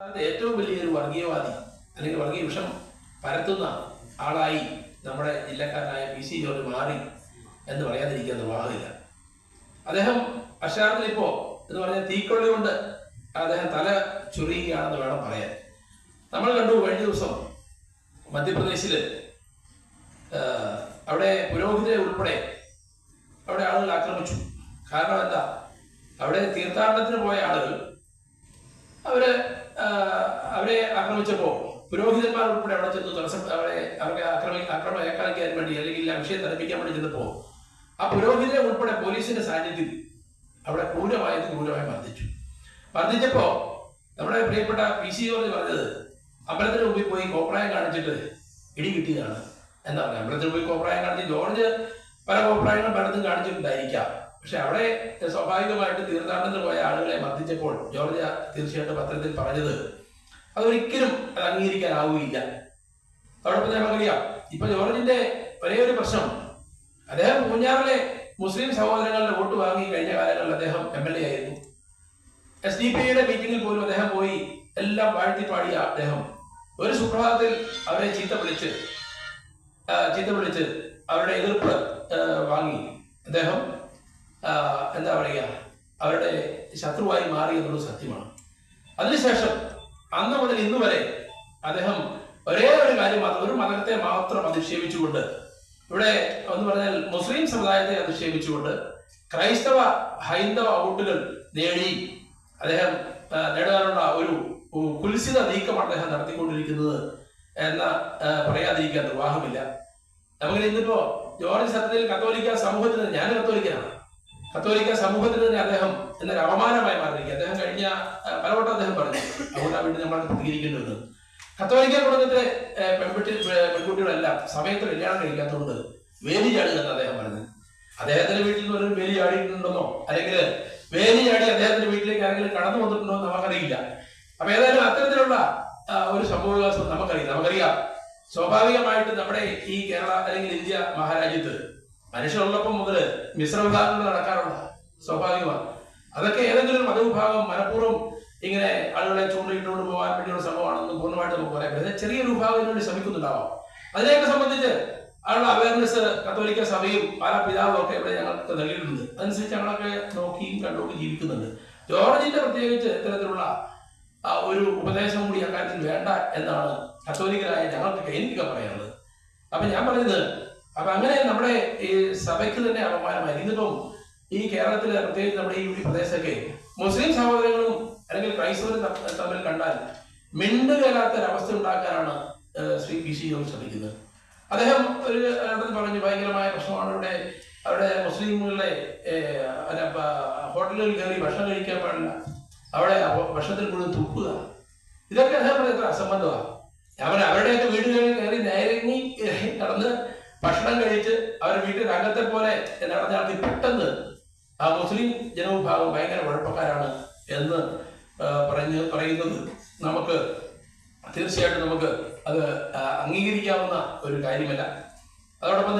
അത് ഏറ്റവും വലിയൊരു വർഗീയവാദി അല്ലെങ്കിൽ വർഗീയ വിഷം പരത്തുന്ന ആളായി നമ്മുടെ ജില്ലക്കാരനായ പി സി ജോർജ് മാറി എന്ന് പറയാതിരിക്കാൻ നിർവാഹമില്ല അദ്ദേഹം അഷാറിൽ ഇപ്പോ എന്ന് പറഞ്ഞാൽ തീക്കൊള്ളി കൊണ്ട് അദ്ദേഹം തല ചുരുങ്ങുകയാണെന്ന് വേണം പറയാൻ. നമ്മൾ കണ്ടു കഴിഞ്ഞ ദിവസം മധ്യപ്രദേശിൽ അവിടെ പുരോഹിതരെ ഉൾപ്പെടെ അവിടെ ആളുകൾ ആക്രമിച്ചു. കാരണം എന്താ? അവിടെ തീർത്ഥാടനത്തിന് പോയ ആളുകൾ അവർ അവരെ ആക്രമിച്ചപ്പോ പുരോഹിതന്മാർ ഉൾപ്പെടെ അവിടെ ചെന്ന് തടസ്സം അവരെ അവരെ ആക്രമി ആക്രമണം ഏക്കാളിക്കാൻ വേണ്ടി അല്ലെങ്കിൽ ആ വിഷയം തലപ്പിക്കാൻ വേണ്ടി ചെന്നപ്പോ ആ പുരോഹിതരെ ഉൾപ്പെടെ പോലീസിന്റെ സാന്നിധ്യം അവിടെ ക്രൂരമായത് ക്രൂരമായി വർദ്ധിച്ചു വർദ്ധിച്ചപ്പോ നമ്മുടെ പ്രിയപ്പെട്ട പി സി ജോർജ് പറഞ്ഞത് അമ്പലത്തിന് മുമ്പിൽ പോയി കോപ്രായം കാണിച്ചിട്ട് ഇടി കിട്ടിയതാണ് എന്താ പറയുക അമ്പലത്തിന് പോയി കോപ്രായം കാണിച്ച് ജോർജ് പല കോപ്രായങ്ങളും പലതും കാണിച്ചിട്ടുണ്ടായിരിക്കാം. പക്ഷെ അവിടെ സ്വാഭാവികമായിട്ട് തീർത്ഥാടനത്തിന് പോയ ആളുകളെ മർദ്ദിച്ചപ്പോൾ ജോർജ് തീർച്ചയായിട്ടും പത്രത്തിൽ പറഞ്ഞത് അതൊരിക്കലും അത് അംഗീകരിക്കാനാവുകയില്ല. അതോടൊപ്പം നമുക്കറിയാം ഇപ്പൊ ജോർജിന്റെ ഒരേ ഒരു പ്രശ്നം. അദ്ദേഹം പൂഞ്ഞാറിലെ മുസ്ലിം സഹോദരങ്ങളുടെ വോട്ട് വാങ്ങി കഴിഞ്ഞ കാലങ്ങളിൽ അദ്ദേഹം എം എൽ എ ആയിരുന്നു. എസ് ഡി പി ഐയുടെ മീറ്റിംഗിൽ പോലും അദ്ദേഹം പോയി എല്ലാം വാഴ്ത്തി പാടിയ അദ്ദേഹം. ഒരു സുപ്രഭാതത്തിൽ അവരെ ചീത്ത വിളിച്ച് ചീത്ത വിളിച്ച് അവരുടെ എതിർപ്പ് വാങ്ങി. അദ്ദേഹം എന്താ പറയുക അവരുടെ ശത്രുവായി മാറി എന്നുള്ളത് സത്യമാണ്. അതിനുശേഷം അന്ന് മുതൽ ഇന്ന് വരെ അദ്ദേഹം ഒരേ ഒരു കാര്യം മാത്രം ഒരു മതത്തെ മാത്രം അധിക്ഷേപിച്ചുകൊണ്ട് ഇവിടെ എന്ന് പറഞ്ഞാൽ മുസ്ലിം സമുദായത്തെ അധിക്ഷേപിച്ചുകൊണ്ട് ക്രൈസ്തവ ഹൈന്ദവ വോട്ടുകൾ നേടി അദ്ദേഹം നേടാനുള്ള ഒരു കുൽസിത നീക്കമാണ് അദ്ദേഹം നടത്തിക്കൊണ്ടിരിക്കുന്നത് എന്ന പറയാതിരിക്കാൻ നിർവാഹമില്ല. നമുക്ക് ഇന്നിപ്പോ ജോർജ് സത്യത്തിൽ കത്തോലിക്ക സമൂഹത്തിന് ഞാൻ കത്തോലിക്കനാണ്. കത്തോലിക്ക സമൂഹത്തിന് തന്നെ അദ്ദേഹം എന്നൊരു അപമാനമായി മാറിയിരിക്കുക അദ്ദേഹം കഴിഞ്ഞ പലവട്ടം അദ്ദേഹം പറഞ്ഞു. അതുകൊണ്ടാണ് വീണ്ടും നമ്മൾ പ്രതികരിക്കേണ്ടത് കത്തോലിക്ക കുടുംബത്തിലെ പെൺകുട്ടി പെൺകുട്ടികളെല്ലാം സമയത്ത് കല്യാണം കഴിക്കാത്തതുകൊണ്ട് വേലി ചാടുക എന്ന് അദ്ദേഹം പറഞ്ഞു അദ്ദേഹത്തിന്റെ വീട്ടിൽ നിന്ന് ഒരു വേലി ചാടിയിട്ടുണ്ടെന്നോ അല്ലെങ്കിൽ വേലി ചാടി അദ്ദേഹത്തിന്റെ വീട്ടിലേക്ക് ആരെങ്കിലും കടന്നു വന്നിട്ടുണ്ടോ എന്ന് നമുക്കറിയില്ല. അപ്പൊ ഏതായാലും അത്തരത്തിലുള്ള ഒരു സംഭവ വികാസം നമുക്കറിയാം. നമുക്കറിയാം സ്വാഭാവികമായിട്ട് നമ്മുടെ ഈ കേരള അല്ലെങ്കിൽ ഇന്ത്യ മഹാരാജ്യത്ത് മനുഷ്യരുള്ളപ്പം മുതൽ മിശ്രവിഭാഗങ്ങൾ നടക്കാറുള്ള സ്വാഭാവികമാണ്. അതൊക്കെ ഏതെങ്കിലും മതവിഭാഗം മനഃപൂർവം ഇങ്ങനെ ആളുകളെ ചൂണ്ടയിട്ടുകൊണ്ട് പോകാൻ വേണ്ടിയുള്ള സംഭവമാണെന്ന് പൂർണമായിട്ട് നമുക്ക് പറയാൻ പറ്റില്ല. ചെറിയൊരു വിഭാഗത്തിന് വേണ്ടി ശ്രമിക്കുന്നുണ്ടാവാം. അതിനെയൊക്കെ സംബന്ധിച്ച് ആളുടെ അവയർനെസ് കത്തോലിക്ക സഭയും പല പിതാവും ഒക്കെ ഇവിടെ ഞങ്ങൾക്ക് നൽകിയിട്ടുണ്ട്. അതനുസരിച്ച് ഞങ്ങളൊക്കെ നോക്കിയും കണ്ടുകൊണ്ട് ജീവിക്കുന്നുണ്ട്. ജോർജിന്റെ പ്രത്യേകിച്ച് ഇത്തരത്തിലുള്ള ഒരു ഉപദേശം കൂടി അക്കാര്യത്തിൽ വേണ്ട എന്നാണ് കത്തോലിക്കരായ ഞങ്ങൾക്ക് എനിക്ക് പറയാനുള്ളത്. അപ്പൊ ഞാൻ പറയുന്നത് അപ്പൊ അങ്ങനെ നമ്മുടെ ഈ സഭയ്ക്ക് തന്നെ അപമാനമായി. ഇന്നിപ്പം ഈ കേരളത്തിലെ പ്രത്യേകിച്ച് നമ്മുടെ ഈ ഒരു പ്രദേശമൊക്കെ മുസ്ലിം സഹോദരങ്ങളും അല്ലെങ്കിൽ ക്രൈസ്തവരും തമ്മിൽ കണ്ടാൽ മിണ്ടുകയല്ലാത്ത ഒരവസ്ഥ ഉണ്ടാക്കാനാണ് ശ്രീ പി സി ശ്രമിക്കുന്നത്. അദ്ദേഹം ഒരു ഇടത്ത് പറഞ്ഞു ഭയങ്കരമായ പ്രശ്നമാണ്. ഇവിടെ അവിടെ മുസ്ലിമുകളെ ഏഹ്, ഹോട്ടലുകളിൽ കയറി ഭക്ഷണം കഴിക്കാൻ പാടില്ല. അവിടെ ഭക്ഷണത്തിൽ മുഴുവൻ തുപ്പുക. ഇതൊക്കെ അദ്ദേഹം എത്ര അസംബന്ധമാണ് അവർ അവരുടെയൊക്കെ വീടുകളിൽ കയറി നേരങ്ങി നടന്ന് ഭക്ഷണം കഴിച്ച് അംഗത്തെ പോലെ നടന്ന പെട്ടെന്ന് ആ മുസ്ലിം ജനവിഭാഗം ഭയങ്കര കുഴപ്പക്കാരാണ് എന്ന് പറഞ്ഞ് പറയുന്നത് നമുക്ക് തീർച്ചയായിട്ടും നമുക്ക് അത് അംഗീകരിക്കാവുന്ന ഒരു കാര്യമല്ല. അതോടൊപ്പം